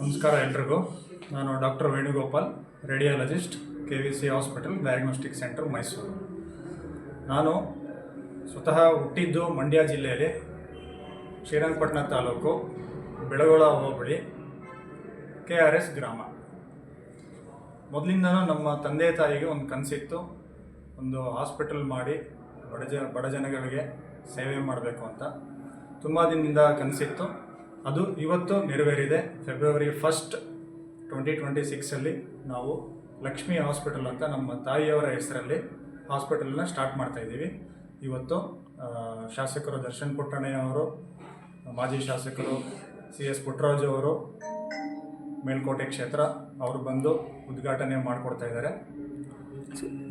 ನಮಸ್ಕಾರ ಎಲ್ರಿಗೂ. ನಾನು doctor Venugopal, radiologist K V C hospital diagnostic centre Mysuru. ನಾನು ಸ್ವತಃ ಹುಟ್ಟಿದ್ದು ಮಂಡ್ಯ ಜಿಲ್ಲೆಯಲ್ಲಿ, Srirangapatna taluk, Belagola hobli, K R S ಗ್ರಾಮ. ಮೊದಲಿಂದನೂ ನಮ್ಮ ತಂದೆ ತಾಯಿಗೆ ಒಂದು ಕನಸಿತ್ತು, ಒಂದು ಹಾಸ್ಪಿಟಲ್ ಮಾಡಿ ಬಡ ಜ, ಬಡ ಜನಗಳಿಗೆ ಸೇವೆ ಮಾಡಬೇಕು ಅಂತ. ತುಂಬ ದಿನದಿಂದ ಕನಸಿತ್ತು. ಅದು ಇವತ್ತು ನೆರವೇರಿದೆ. ಫೆಬ್ರವರಿ ಫಸ್ಟ್ ಟ್ವೆಂಟಿ ಟ್ವೆಂಟಿ ಸಿಕ್ಸಲ್ಲಿ ನಾವು ಲಕ್ಷ್ಮಿ ಹಾಸ್ಪಿಟಲ್ ಅಂತ ನಮ್ಮ ತಾಯಿಯವರ ಹೆಸರಲ್ಲಿ ಹಾಸ್ಪಿಟಲ್ನ ಸ್ಟಾರ್ಟ್ ಮಾಡ್ತಾ ಇದ್ದೀವಿ. ಇವತ್ತು ಶಾಸಕರು ದರ್ಶನ್ ಪುಟ್ಟಣ್ಣಯ್ಯ ಅವರು, ಮಾಜಿ ಶಾಸಕರು ಸಿ ಎಸ್ ಪುಟ್ಟರಾಜು ಅವರು, ಮೇಲ್ಕೋಟೆ ಕ್ಷೇತ್ರ ಅವರು ಬಂದು ಉದ್ಘಾಟನೆ ಮಾಡಿಕೊಡ್ತಾ ಇದ್ದಾರೆ.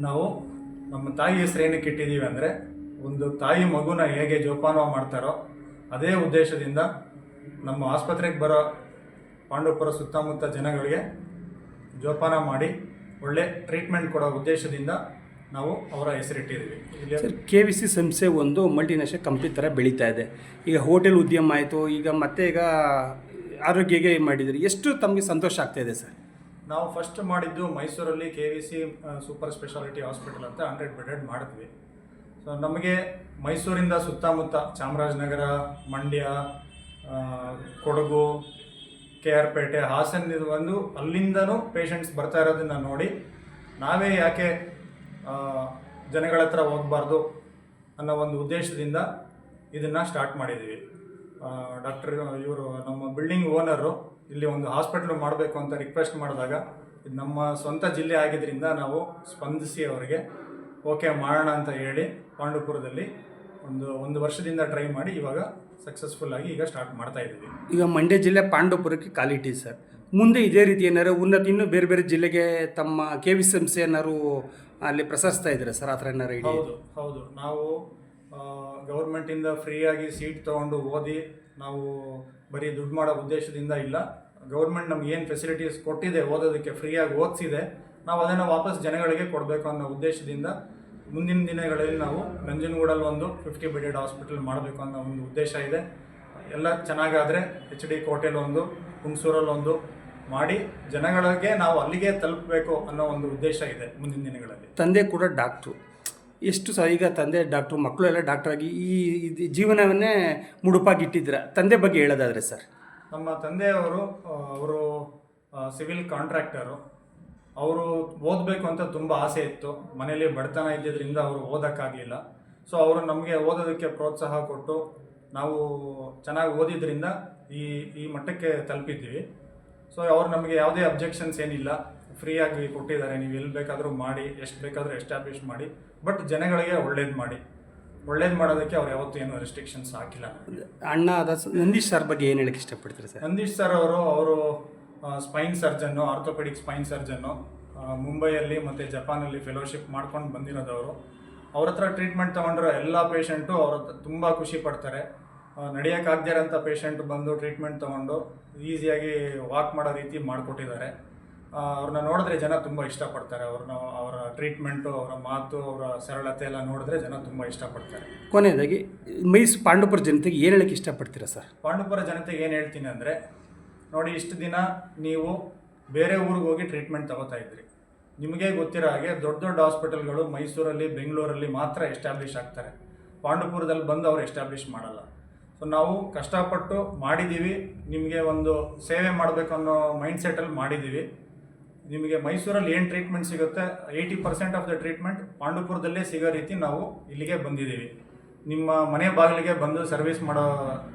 ನಾವು ನಮ್ಮ ತಾಯಿ ಹೆಸರು ಏನಕ್ಕೆ ಇಟ್ಟಿದ್ದೀವಿ ಅಂದರೆ, ಒಂದು ತಾಯಿ ಮಗುನ ಹೇಗೆ ಜೋಪಾನ ಮಾಡ್ತಾರೋ ಅದೇ ಉದ್ದೇಶದಿಂದ ನಮ್ಮ ಆಸ್ಪತ್ರೆಗೆ ಬರೋ ಪಾಂಡವಪುರ ಸುತ್ತಮುತ್ತ ಜನಗಳಿಗೆ ಜೋಪಾನ ಮಾಡಿ ಒಳ್ಳೆ ಟ್ರೀಟ್ಮೆಂಟ್ ಕೊಡೋ ಉದ್ದೇಶದಿಂದ ನಾವು ಅವರ ಹೆಸರಿಟ್ಟಿದ್ದೀವಿ. ಸರ್ ಕೆ ವಿ ಸಿ ಸಂಸ್ಥೆ ಒಂದು ಮಲ್ಟಿನ್ಯಾಷನಲ್ ಕಂಪ್ನಿ ಥರ ಬೆಳೀತಾ ಇದೆ. ಈಗ ಹೋಟೆಲ್ ಉದ್ಯಮ ಆಯಿತು ಈಗ ಮತ್ತೆ ಈಗ ಆರೋಗ್ಯಗೆ ಮಾಡಿದ್ರಿ ಎಷ್ಟು ತಮಗೆ ಸಂತೋಷ ಆಗ್ತಾ ಇದೆ ಸರ್? ನಾವು ಫಸ್ಟ್ ಮಾಡಿದ್ದು ಮೈಸೂರಲ್ಲಿ K V C super speciality hospital ಅಂತ ಹಂಡ್ರೆಡ್ ಬೆಡೆಡ್ ಮಾಡಿದ್ವಿ. ಸೊ ನಮಗೆ ಮೈಸೂರಿಂದ ಸುತ್ತಮುತ್ತ ಚಾಮರಾಜನಗರ ಮಂಡ್ಯ ಕೊಡಗು, ಕೆ ಆರ್ ಪೇಟೆ, ಹಾಸನದಿಂದ ಬಂದು ಅಲ್ಲಿಂದನೂ ಪೇಷಂಟ್ಸ್ ಬರ್ತಾ ಇರೋದನ್ನ ನೋಡಿ, ನಾವೇ ಯಾಕೆ ಜನಗಳ ಹತ್ರ ಹೋಗಬಾರ್ದು ಅನ್ನೋ ಒಂದು ಉದ್ದೇಶದಿಂದ ಇದನ್ನು ಸ್ಟಾರ್ಟ್ ಮಾಡಿದ್ದೀವಿ ಡಾಕ್ಟರ್ ಇವರು ನಮ್ಮ ಬಿಲ್ಡಿಂಗ್ ಓನರು ಇಲ್ಲಿ ಒಂದು ಹಾಸ್ಪಿಟ್ಲು ಮಾಡಬೇಕು ಅಂತ ರಿಕ್ವೆಸ್ಟ್ ಮಾಡಿದಾಗ, ಇದು ನಮ್ಮ ಸ್ವಂತ ಜಿಲ್ಲೆ ಆಗಿದ್ದರಿಂದ ನಾವು ಸ್ಪಂದಿಸಿ ಅವರಿಗೆ ಓಕೆ ಮಾಡೋಣ ಅಂತ ಹೇಳಿ ಪಾಂಡುಪುರದಲ್ಲಿ ಒಂದು ಒಂದು ವರ್ಷದಿಂದ ಟ್ರೈ ಮಾಡಿ ಇವಾಗ ಸಕ್ಸಸ್ಫುಲ್ ಆಗಿ ಈಗ ಸ್ಟಾರ್ಟ್ ಮಾಡ್ತಾ ಇದ್ದೀವಿ. ಈಗ ಮಂಡ್ಯ ಜಿಲ್ಲೆ ಪಾಂಡವಪುರಕ್ಕೆ ಕ್ವಾಲಿಟಿ ಸರ್ ಮುಂದೆ ಇದೇ ರೀತಿ ಏನಾರು ಉನ್ನತ ಇನ್ನೂ ಬೇರೆ ಬೇರೆ ಜಿಲ್ಲೆಗೆ ತಮ್ಮ ಕೆ ವಿ ಸಂಸ್ಥೆ ಏನಾರು ಅಲ್ಲಿ ಪ್ರಸರಿಸ್ತಾ ಇದ್ದಾರೆ ಸರ್ ಆ ಥರ ಏನಾರು ಹೌದು ಹೌದು. ನಾವು ಗೌರ್ಮೆಂಟಿಂದ ಫ್ರೀಯಾಗಿ ಸೀಟ್ ತೊಗೊಂಡು ಓದಿ ನಾವು ಬರೀ ದುಡ್ಡು ಮಾಡೋ ಉದ್ದೇಶದಿಂದ ಇಲ್ಲ. ಗೌರ್ಮೆಂಟ್ ನಮ್ಗೆ ಏನು ಫೆಸಿಲಿಟೀಸ್ ಕೊಟ್ಟಿದೆ ಓದೋದಕ್ಕೆ ಫ್ರೀಯಾಗಿ ಓದಿಸಿದೆ ನಾವು ಅದನ್ನು ವಾಪಸ್ ಜನಗಳಿಗೆ ಕೊಡಬೇಕು ಅನ್ನೋ ಉದ್ದೇಶದಿಂದ ಮುಂದಿನ ದಿನಗಳಲ್ಲಿ ನಾವು ನಂಜನಗೂಡಲ್ಲಿ ಒಂದು ಫಿಫ್ಟಿ ಬೆಡೆಡ್ ಹಾಸ್ಪಿಟಲ್ ಮಾಡಬೇಕು ಅನ್ನೋ ಒಂದು ಉದ್ದೇಶ ಇದೆ. ಎಲ್ಲ ಚೆನ್ನಾಗಾದರೆ ಎಚ್ ಡಿ ಕೋಟೆಲ್ ಒಂದು ಹುಣಸೂರಲ್ಲಿ ಒಂದು ಮಾಡಿ ಜನಗಳಿಗೆ ನಾವು ಅಲ್ಲಿಗೆ ತಲುಪಬೇಕು ಅನ್ನೋ ಒಂದು ಉದ್ದೇಶ ಇದೆ ಮುಂದಿನ ದಿನಗಳಲ್ಲಿ. ತಂದೆ ಕೂಡ ಡಾಕ್ಟ್ರು. ಎಷ್ಟು ಸಹ ಈಗ ತಂದೆ ಡಾಕ್ಟ್ರು ಮಕ್ಕಳು ಎಲ್ಲ ಡಾಕ್ಟ್ರಾಗಿ ಈ ಇದು ಜೀವನವನ್ನೇ ಮುಡುಪಾಗಿ ಇಟ್ಟಿದ್ದೀರ? ತಂದೆ ಬಗ್ಗೆ ಹೇಳೋದಾದರೆ ಸರ್. ನಮ್ಮ ತಂದೆಯವರು ಅವರು ಸಿವಿಲ್ ಕಾಂಟ್ರಾಕ್ಟರು. ಅವರು ಓದಬೇಕು ಅಂತ ತುಂಬ ಆಸೆ ಇತ್ತು. ಮನೇಲಿ ಬಡತನ ಇದ್ದಿದ್ದರಿಂದ ಅವರು ಓದೋಕ್ಕಾಗಲಿಲ್ಲ. ಸೊ ಅವರು ನಮಗೆ ಓದೋದಕ್ಕೆ ಪ್ರೋತ್ಸಾಹ ಕೊಟ್ಟು ನಾವು ಚೆನ್ನಾಗಿ ಓದಿದ್ರಿಂದ ಈ ಈ ಮಟ್ಟಕ್ಕೆ ತಲುಪಿದ್ದೀವಿ. ಸೊ ಅವರು ನಮಗೆ ಯಾವುದೇ ಅಬ್ಜೆಕ್ಷನ್ಸ್ ಏನಿಲ್ಲ. ಫ್ರೀಯಾಗಿ ಕೊಟ್ಟಿದ್ದಾರೆ. ನೀವು ಎಲ್ಲಿ ಬೇಕಾದರೂ ಮಾಡಿ ಎಷ್ಟು ಬೇಕಾದರೂ ಎಸ್ಟಾಬ್ಲಿಷ್ ಮಾಡಿ. ಬಟ್ ಜನಗಳಿಗೆ ಒಳ್ಳೇದು ಮಾಡಿ. ಒಳ್ಳೇದು ಮಾಡೋದಕ್ಕೆ ಅವ್ರು ಯಾವತ್ತೂ ಏನು ರೆಸ್ಟ್ರಿಕ್ಷನ್ಸ್ ಹಾಕಿಲ್ಲ. ಅಣ್ಣ ಅದ ನಂದೀಶ್ ಸರ್ ಬಗ್ಗೆ ಏನು ಹೇಳಕ್ಕೆ ಇಷ್ಟಪಡ್ತೀರಿ ಸರ್ ನಂದೀಶ್ ಸರ್ ಅವರು ಅವರು spine surgeon orthopaedic spine surgeon ಮುಂಬೈಯಲ್ಲಿ ಮತ್ತು ಜಪಾನಲ್ಲಿ ಫೆಲೋಶಿಪ್ ಮಾಡ್ಕೊಂಡು ಬಂದಿರೋದವರು. ಅವ್ರ ಹತ್ರ ಟ್ರೀಟ್ಮೆಂಟ್ ತೊಗೊಂಡಿರೋ ಎಲ್ಲ ಪೇಷಂಟು ಅವ್ರ ಹತ್ರ ತುಂಬ ಖುಷಿ ಪಡ್ತಾರೆ. ನಡೆಯೋಕ್ಕಾಗ್ದಿರೋಂಥ ಪೇಷಂಟ್ ಬಂದು ಟ್ರೀಟ್ಮೆಂಟ್ ತೊಗೊಂಡು ಈಸಿಯಾಗಿ ವಾಕ್ ಮಾಡೋ ರೀತಿ ಮಾಡಿಕೊಟ್ಟಿದ್ದಾರೆ. ಅವ್ರನ್ನ ನೋಡಿದ್ರೆ ಜನ ತುಂಬ ಇಷ್ಟಪಡ್ತಾರೆ. ಅವ್ರನ್ನ ಅವರ ಟ್ರೀಟ್ಮೆಂಟು ಅವರ ಮಾತು ಅವರ ಸರಳತೆ ಎಲ್ಲ ನೋಡಿದ್ರೆ ಜನ ತುಂಬ ಇಷ್ಟಪಡ್ತಾರೆ. ಕೊನೆಯದಾಗಿ ಮೈಸೂರು ಪಾಂಡುಪುರ ಜನತೆಗೆ ಏನು ಹೇಳಕ್ಕೆ ಇಷ್ಟಪಡ್ತೀರಾ ಸರ್? ಪಾಂಡುಪುರ ಜನತೆಗೆ ಏನು ಹೇಳ್ತೀನಿ ಅಂದರೆ ನೋಡಿ, ಇಷ್ಟು ದಿನ ನೀವು ಬೇರೆ ಊರಿಗೆ ಹೋಗಿ ಟ್ರೀಟ್ಮೆಂಟ್ ತಗೋತಾ ಇದ್ರಿ ನಿಮಗೆ ಗೊತ್ತಿರೋ ಹಾಗೆ ದೊಡ್ಡ ದೊಡ್ಡ ಹಾಸ್ಪಿಟಲ್ಗಳು ಮೈಸೂರಲ್ಲಿ, ಬೆಂಗಳೂರಲ್ಲಿ ಮಾತ್ರ ಎಸ್ಟಾಬ್ಲಿಷ್ ಆಗ್ತಾರೆ. ಪಾಂಡುಪುರದಲ್ಲಿ ಬಂದು ಅವ್ರು ಎಸ್ಟಾಬ್ಲಿಷ್ ಮಾಡಲ್ಲ. ಸೊ ನಾವು ಕಷ್ಟಪಟ್ಟು ಮಾಡಿದ್ದೀವಿ. ನಿಮಗೆ ಒಂದು ಸೇವೆ ಮಾಡಬೇಕು ಅನ್ನೋ ಮೈಂಡ್ ಸೆಟಲ್ಲಿ ಮಾಡಿದ್ದೀವಿ. ನಿಮಗೆ ಮೈಸೂರಲ್ಲಿ ಏನು ಟ್ರೀಟ್ಮೆಂಟ್ ಸಿಗುತ್ತೆ? Eighty percent of the treatment ಪಾಂಡುಪುರದಲ್ಲೇ ಸಿಗೋ ರೀತಿ ನಾವು ಇಲ್ಲಿಗೆ ಬಂದಿದ್ದೀವಿ. ನಿಮ್ಮ ಮನೆ ಬಾಗಿಲಿಗೆ ಬಂದು ಸರ್ವಿಸ್ ಮಾಡೋ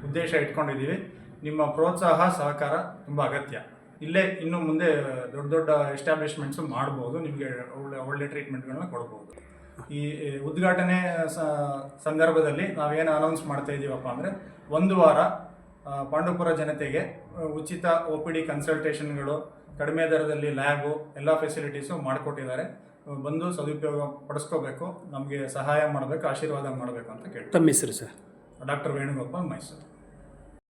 ಉದ್ದೇಶ ಇಟ್ಕೊಂಡಿದ್ದೀವಿ. ನಿಮ್ಮ ಪ್ರೋತ್ಸಾಹ ಸಹಕಾರ ತುಂಬ ಅಗತ್ಯ. ಇಲ್ಲೇ ಇನ್ನು ಮುಂದೆ ದೊಡ್ಡ ದೊಡ್ಡ ಎಸ್ಟಾಬ್ಲಿಷ್ಮೆಂಟ್ಸು ಮಾಡ್ಬೋದು ನಿಮಗೆ ಒಳ್ಳೆ ಒಳ್ಳೆ ಟ್ರೀಟ್ಮೆಂಟ್ಗಳನ್ನ ಕೊಡ್ಬೋದು. ಈ ಉದ್ಘಾಟನೆ ಸಂದರ್ಭದಲ್ಲಿ ನಾವೇನು ಅನೌನ್ಸ್ ಮಾಡ್ತಾ ಇದ್ದೀವಪ್ಪ ಅಂದರೆ ಒಂದು ವಾರ ಪಾಂಡವಪುರ ಪಾಂಡುಪುರ ಜನತೆಗೆ ಉಚಿತ ಒ ಪಿ ಡಿ ಕನ್ಸಲ್ಟೇಷನ್ಗಳು ಕಡಿಮೆ ದರದಲ್ಲಿ ಲ್ಯಾಬು ಎಲ್ಲ ಫೆಸಿಲಿಟೀಸು ಮಾಡಿಕೊಟ್ಟಿದ್ದಾರೆ. ಬಂದು ಸದುಪಯೋಗ ಪಡಿಸ್ಕೋಬೇಕು ನಮಗೆ ಸಹಾಯ ಮಾಡಬೇಕು ಆಶೀರ್ವಾದ ಮಾಡಬೇಕು ಅಂತ ಕೇಳಿ ತಮ್ಮ ಹೆಸರು ಸರ್? ಡಾಕ್ಟರ್ ವೇಣುಗೋಪಾಲ್ ಮೈಸೂರು.